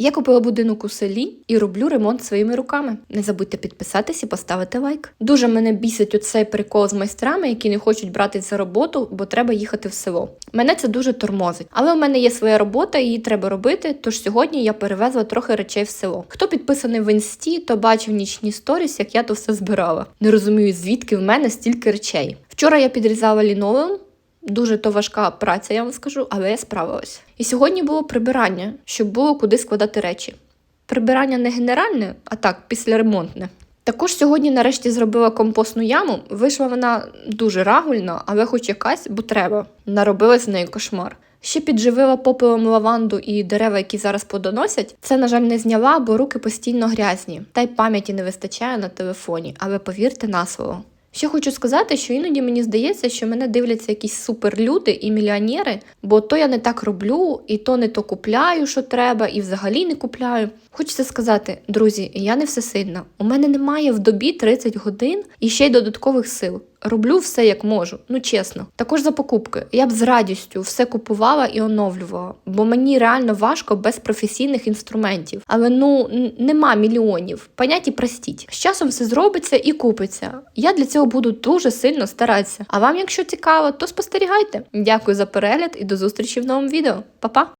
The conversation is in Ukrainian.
Я купила будинок у селі і роблю ремонт своїми руками. Не забудьте підписатись і поставити лайк. Дуже мене бісить оцей прикол з майстрами, які не хочуть братись за роботу, бо треба їхати в село. Мене це дуже тормозить. Але у мене є своя робота, її треба робити. Тож сьогодні я перевезла трохи речей в село. Хто підписаний в інсті, то бачив нічні сторіс, як я то все збирала. Не розумію, звідки в мене стільки речей. Вчора я підрізала лінолеум, Дуже то важка праця, я вам скажу, але я справилась. І сьогодні було прибирання, щоб було куди складати речі. Прибирання не генеральне, а так, післяремонтне. Також сьогодні нарешті зробила компостну яму. Вийшла вона дуже рагульна, але хоч якась, бо треба. Наробила з неї кошмар. Ще підживила попелом лаванду і дерева, які зараз подоносять. Це, на жаль, не зняла, бо руки постійно грязні, та й пам'яті не вистачає на телефоні, але повірте на слово. Ще хочу сказати, що іноді мені здається, що мене дивляться якісь суперлюди і мільйонери, бо то я не так роблю, і то не то купляю, що треба, і взагалі не купляю. Хочеться сказати, друзі, я не всесильна. У мене немає в добі 30 годин і ще й додаткових сил. Роблю все як можу, ну чесно. Також за покупки. Я б з радістю все купувала і оновлювала, бо мені реально важко без професійних інструментів. Але ну нема мільйонів. Поняті простіть. З часом все зробиться і купиться. Я для цього буду дуже сильно старатися. А вам, якщо цікаво, то спостерігайте. Дякую за перегляд і до зустрічі в новому відео. Па-па!